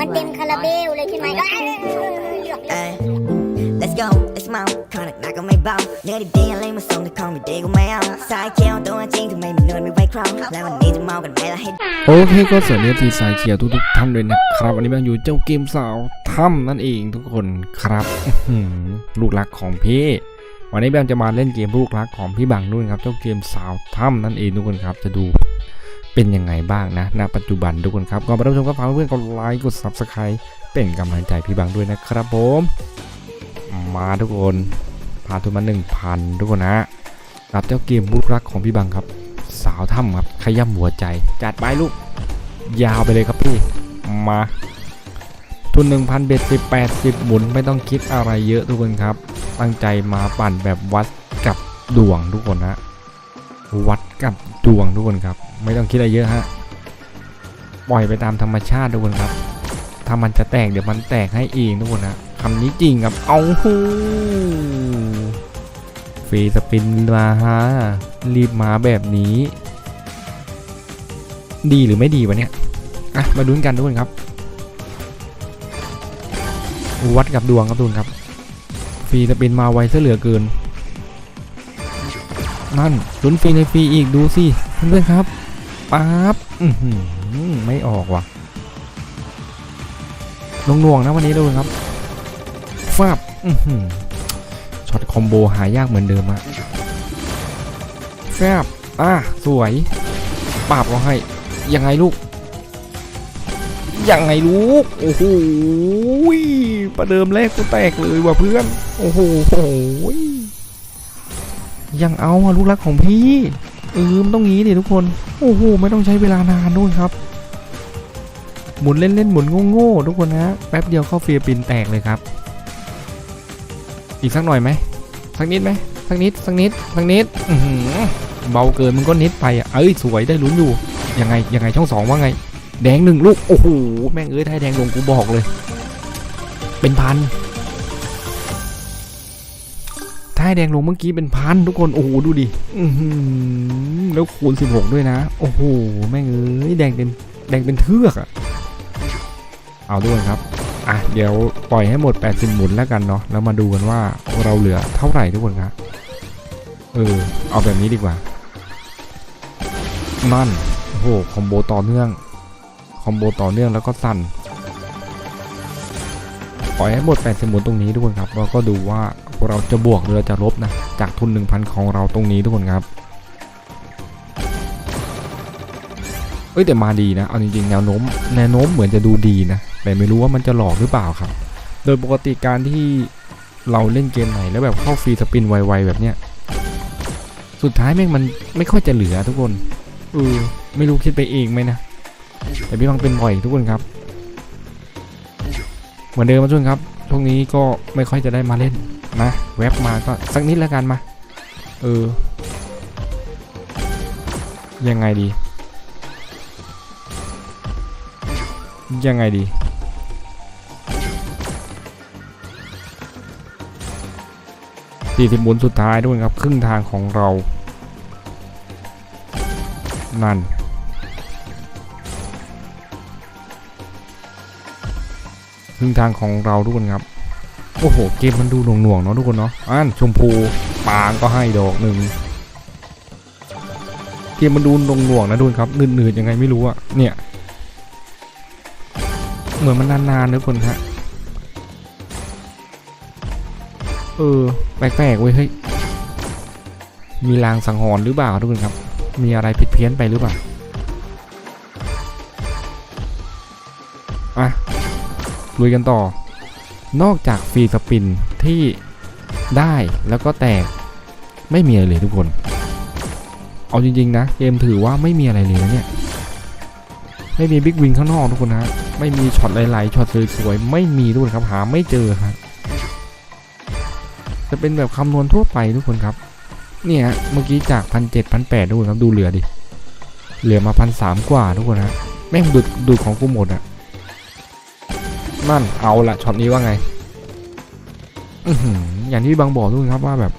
มันเต็มคาราเบลเลยใช่ไหมก็เอ้ยหยอกเล่น Ay, Let's go, let's mount คอนหนักก็ไม่เบาเนื้อดีๆอะไรมาส่งแต่ของไม่ดีก็ไม่เอาสายเขียวตัวจริงทำไมมันนวลไม่ไหวครองแล้ววันนี้จะเมากันไหมล่ะให้โอเคก็สวัสดีทีสายเขียวทุกๆท่านด้วยนะครับวันนี้มาอยู่เจ้าเกมสาวถ้ำนั่นเองทุกคนครับอื้อหือลูกรักของพี่วันนี้แบมจะมาเล่นเกมลูกรักของพี่บังนุ่นครับเจ้าเกมสาวถ้ำนั่นเองทุกคนครับจะดู เป็นยังไงบ้างนะณปัจจุบันทุกคนครับก่อนไปรับชมก็ฝากเพื่อนกดไลค์กด subscribe เป็นกำลังใจพี่บังด้วยนะครับผม มาทุกคนพาทุนมาหนึ่งพันทุกคนนะรับเจ้าเกมลูกรักของพี่บังครับ สาวถ้ำครับขย้ำหัวใจ จัดไปลูก ยาวไปเลยครับพี่ มา ทุน 1,000เบ็ดสิบแปดสิบหมุนไม่ต้องคิดอะไรเยอะทุกคนครับ ตั้งใจมาปั่นแบบวัดกับดวงทุกคนนะ วัดกับดวงทุกคนครับ ไม่ต้องคิดอะไรเยอะฮะปล่อยไปตามธรรมชาติทุกคนครับ ถ้ามันจะแตกเดี๋ยวมันแตกให้เองทุกคนนะคำนี้จริงครับเอาหูฟรีสปินมาฮะรีบมาแบบนี้ ดีหรือไม่ดีวะเนี่ยอะมาลุ้นกันทุกคนครับ วัดกับดวงครับทุกคนครับฟรีสปินมาไวซะเหลือเกิน นั่นลุ้นฟรีในฟรีอีกดูสิเพื่อนๆครับป๊าบอือหือไม่ออกว่ะลงน่วงนะวันนี้ทุกคนครับฟาบอือหือช็อตคอมโบหายากเหมือนเดิมอะแฟบอะสวยปราบก็ให้ ยังไงลูก ยังไงลูก โอ้โหประเดิมแรกกูแตกเลยว่ะเพื่อน โอ้โห ยังเอาอะลูกรักของพี่เออมันต้องงี้ดิทุกคน โอ้โหไม่ต้องใช้เวลานานด้วยครับ หมุนเล่นๆหมุนโง่ๆทุกคนนะแป๊บเดียวเข้าฟิลิปปินแตกเลยครับ อีกสักหน่อยไหมสักนิดไหมสักนิดสักนิดสักนิดอือหือเบาเกินมันก็นิดไปอะเอ้ยสวยได้ลุ้นอยู่ยังไงยังไงช่องสองว่าไง แดงหนึ่งลูกโอ้โหแม่งเอ้ยถ้าแดงลงกูบอกเลย เป็นพัน ถ้าให้แดงลงเมื่อกี้เป็นพันทุกคน โอ้โห ดูดิแล้วคูณ 16 ด้วยนะ โอ้โห แม่งเอ้ยแดงเป็นแดงเป็นเทือกอะเอาด้วยครับ อะ เดี๋ยวปล่อยให้หมด 80 หมุนแล้วกันเนาะแล้วมาดูกันว่าเราเหลือเท่าไหร่ทุกคนครับเออ เอาแบบนี้ดีกว่า นั่น โอ้โห คอมโบต่อเนื่อง คอมโบต่อเนื่องแล้วก็สั้นปล่อยให้หมด8สมุนตรงนี้ทุกคนครับแล้วก็ดูว่า เราจะบวกหรือเราจะลบนะจากทุน 1,000 ของเราตรงนี้ทุกคนครับเอ้ยแต่มาดีนะ เอาจริงๆแนวโน้มแนวโน้มเหมือนจะดูดีนะ แต่ไม่รู้ว่ามันจะหลอกหรือเปล่าครับ โดยปกติการที่เราเล่นเกมไหนแล้วแบบเข้าฟรีสปินไวๆแบบเนี้ย สุดท้ายแม่งมันไม่ค่อยจะเหลือทุกคนเออไม่รู้คิดไปเองไหมนะ แต่พี่บังเป็นบ่อยทุกคนครับ เหมือนเดิมมาช่วงครับช่วงนี้ก็ไม่ค่อยจะได้มาเล่น นะแว็บมาก็สักนิดแล้วกันมา เออ ยังไงดี ยังไงดีสี่สิบหมุนสุดท้ายด้วยครับ ครึ่งทางของเรา นั่นครึ่งทางของเราทุกคนครับ โอ้โห เกมมันดูหน่วงๆเนาะทุกคนเนาะอ่านชมพูปางก็ให้ดอกหนึ่งเกมมันดูหน่วงๆนะทุกคนครับหนืดๆยังไงไม่รู้อะเนี่ย เหมือนมันนานๆนะทุกคนฮะเออแปลกๆเว้ยเฮ้ยมีลางสังหรณ์หรือเปล่าทุกคนครับ มีอะไรผิดเพี้ยนไปหรือเปล่าอะลุยกันต่อ นอกจากฟรีสปินที่ได้แล้วก็แตกไม่มีอะไรเลยทุกคน เอาจริงๆนะ เกมถือว่าไม่มีอะไรเลยนะเนี่ย ไม่มีบิ๊กวิงข้างนอกทุกคนนะไม่มีช็อตไหลๆช็อตสวยๆไม่มีทุกคนครับหาไม่เจอครับจะเป็นแบบคำนวณทั่วไปทุกคนครับ เนี่ยเมื่อกี้จากพันเจ็ดพันแปดทุกคนครับดูเหลือดิ เหลือมาพันสามกว่าทุกคนนะแม่งดูดดูดของกูหมดอะ นั่นเอาละช็อตนี้ว่าไงอย่างที่บางบอกทุกคนครับว่าแบบ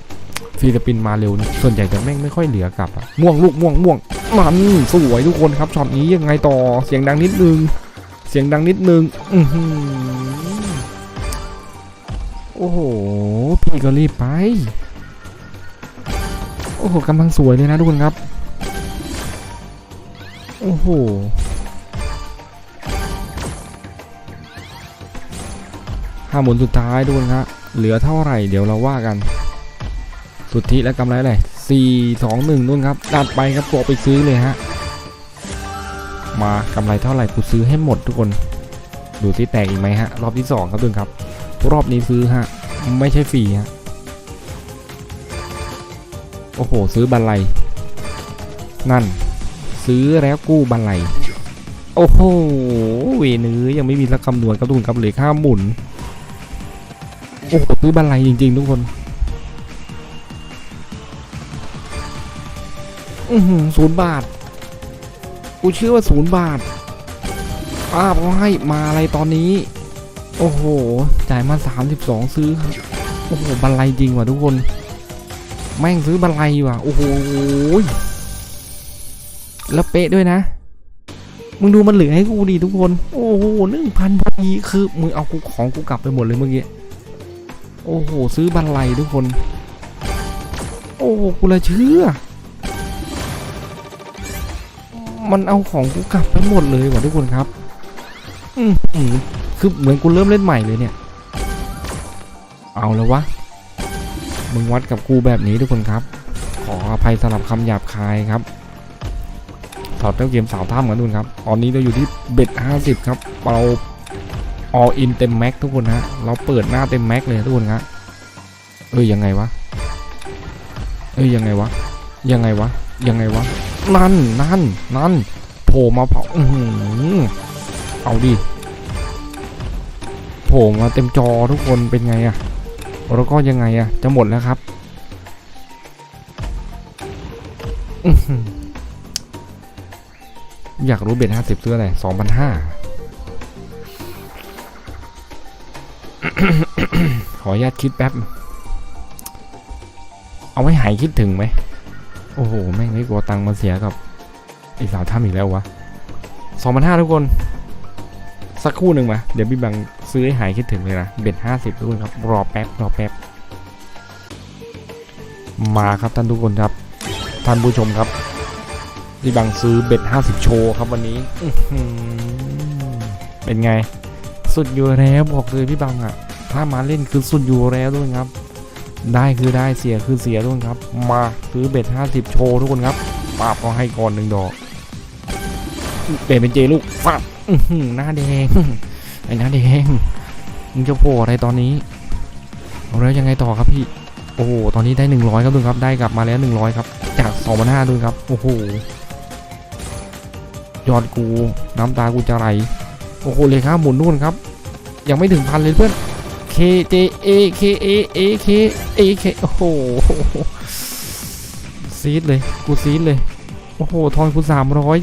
ฟีสปินมาเร็วนะส่วนใหญ่จะแม่งไม่ค่อยเหลือกลับอะม่วงลูกม่วงม่วงมันสวยทุกคนครับช็อตนี้ยังไงต่อเสียงดังนิดนึง เสียงดังนิดนึงอือหือโอ้โหพี่ก็รีบไป โอ้โหกำลังสวยเลยนะทุกคนครับ โอ้โห ห้าหมุนสุดท้ายทุกคนครับเหลือเท่าไหร่เดี๋ยวเราว่ากัน สุทธิและกำไรอะไรสี่สองหนึ่งนู่นครับดัดไปครับกดไปซื้อเลยฮะมากำไรเท่าไหร่กูซื้อให้หมดทุกคน ดูที่แตกอีกไหมฮะรอบที่สองครับทุกคนครับ รอบนี้ซื้อฮะไม่ใช่ฟรีฮะโอ้โหซื้อบันไลนั่น ซื้อแล้วกู้บันไลโอ้โหเวนื้อยังไม่มีสักคำนวณครับทุกคนครับเหลือค่าหมุน โอ้โหซื้อบันไลจริง ๆ ทุกคน อือหือศูนย์บาท กูเชื่อว่าศูนย์บาทป้าบเขาให้มาอะไรตอนนี้ โอ้โห จ่ายมา 32 ซื้อครับโอ้โห บันไลจริงว่ะทุกคน แม่งซื้อบันไลว่ะ โอ้โห แล้วเป๊ะด้วยนะมึงดูมันเหลือให้กูดีทุกคน โอ้โหหนึ่งพันพอดีคือมึงเอากูของกูกลับไปหมดเลยเมื่อกี้ โอ้โห ซื้อบันไลทุกคน โอ้กูละเชื่อ มันเอาของกูกลับไปหมดเลยว่ะทุกคนครับ อือหือคือเหมือนกูเริ่มเล่นใหม่เลยเนี่ย เอาแล้ววะ มึงวัดกับกูแบบนี้ทุกคนครับ ขออภัยสำหรับคำหยาบคายครับถอดเต้าเกมสาวท่ามกันดูนครับ ตอนนี้เราอยู่ที่เบ็ด50ครับ เรา all in เต็มแม็กทุกคนฮะเราเปิดหน้าเต็มแม็กเลยทุกคนครับเอ้ยยังไงวะเอ้ยยังไงวะยังไงวะยังไงวะนั่นนั่นนั่นโผล่มาเผาอื้ออเอาดิโผล่มาเต็มจอทุกคนเป็นไงอะแล้วก็ยังไงอะจะหมดแล้วครับอื้อหืออยากรู้เบ็ดห้าสิบซื้ออะไรสองพันห้า ขออนุญาตคิดแป๊บ เอาไว้หายคิดถึงไหม โอ้โห แม่งไม่กลัวตังค์มาเสียกับไอ้สาวถ้ำอีกแล้ววะสองพันห้าทุกคน สักคู่หนึ่งมา เดี๋ยวพี่บังซื้อให้หายคิดถึงเลยนะ เบ็ดห้าสิบทุกคนครับ รอแป๊บ รอแป๊บ มาครับท่านทุกคนครับ ท่านผู้ชมครับ พี่บังซื้อเบ็ดห้าสิบโชว์ครับวันนี้เป็นไง สุดอยู่แล้วบอกเลยพี่บังอะ ถ้ามาเล่นคือสุดอยู่แล้วทุกคนครับ ได้คือได้เสียคือเสียทุกคนครับ มาซื้อเบ็ดห้าสิบโชว์ทุกคนครับปาบก็ให้ก่อนหนึ่งดอกเปลี่ยนเป็นเจลูกฟับหน้าแดงไอ้หน้าแดงมึงจะโผล่อะไรตอนนี้เอาแล้วยังไงต่อครับพี่โอ้โหตอนนี้ได้หนึ่งร้อยครับทุกคนครับได้กลับมาแล้วหนึ่งร้อยครับ จากสองพันห้าด้วยครับโอ้โหยอดกูน้ำตากูจะไหลโอ้โหเลยครับหมุนนู่นครับ ยังไม่ถึงพันเลยเพื่อน K J A K A A K A K โอ้โหซีดเลยกูซีดเลยโอ้โหทอนกูสามร้อย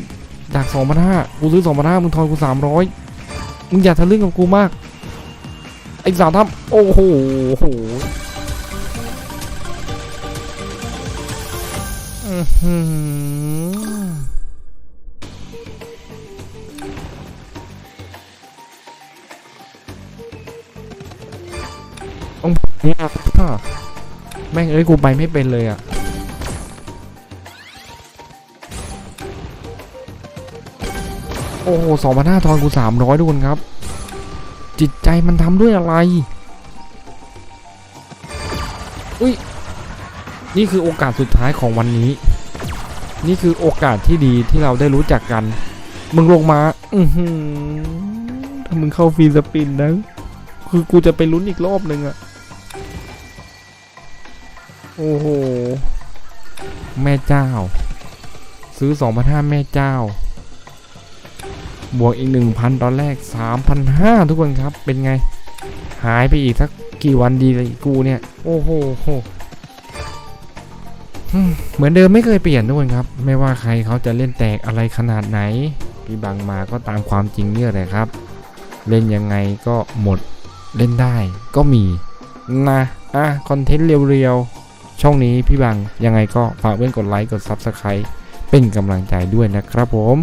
จากสองพันห้ากูซื้อสองพันห้ามึงทอนกูสามร้อยมึงอย่าทะลึ่งกับกูมากไอ้สาวทับโอ้โหโอ้โหอือหือ เนี่ยแม่งเอ้ยกูไปไม่เป็นเลยอะโอ้โหสองพันห้าทอนกูสามร้อยทุกคนครับ จิตใจมันทำด้วยอะไร อุ้ย นี่คือโอกาสสุดท้ายของวันนี้ นี่คือโอกาสที่ดีที่เราได้รู้จักกัน มึงลงมา อือหือถ้ามึงเข้าฟรีสปินนะ คือกูจะไปลุ้นอีกรอบหนึ่งอะ โอ้โห แม่เจ้า ซื้อสองพันห้าแม่เจ้า บวกอีกหนึ่งพันตอนแรกสามพันห้าทุกคนครับ เป็นไง หายไปอีกสักกี่วันดีเลยกูเนี่ย โอ้โหเหมือนเดิมไม่เคยเปลี่ยนทุกคนครับ ไม่ว่าใครเขาจะเล่นแตกอะไรขนาดไหน พี่บังมาก็ตามความจริงเนี่ยแหละครับ เล่นยังไงก็หมดเล่นได้ก็มีนะอะคอนเทนต์เรียวๆ ช่องนี้พี่บังยังไงก็ฝากเพื่อนกดไลค์กด Subscribe เป็นกำลังใจด้วยนะครับผม